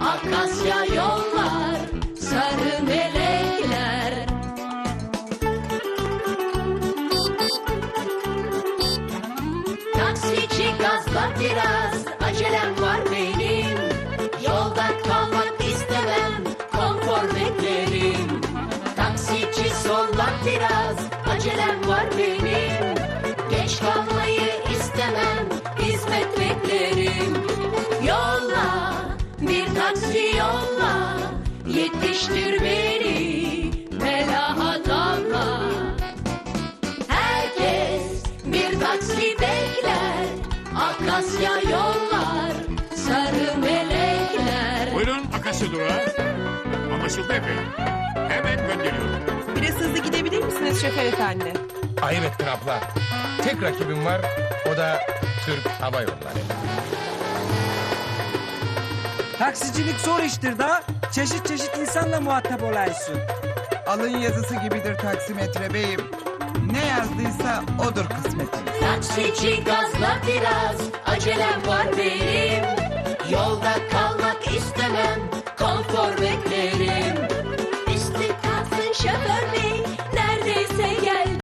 Akasya yollar, sarı melekler. Taksici gazla biraz, acelem var benim. Yolda kalmak istemem, konfor beklerim. Taksici solla biraz, taksi yolla, yetiştir beni, Melahat abla. Herkes bir taksi bekler, Akasya yollar, sarı melekler. Buyurun Akasya durağı. Anlaşıldı efendim. Hemen gönderiyorum. Biraz hızlı gidebilir misiniz şoför efendi? Ayıp ettin abla. Tek rakibim var. O da Türk Hava Yolları. Taksicilik zor iştir da çeşit çeşit insanla muhatap olaysın. Alın yazısı gibidir taksimetre beyim. Ne yazdıysa odur kısmetim. Taksici gazla biraz acelem var benim. Yolda kalmak istemem konfor beklerim. İstiklalsın şoför benim.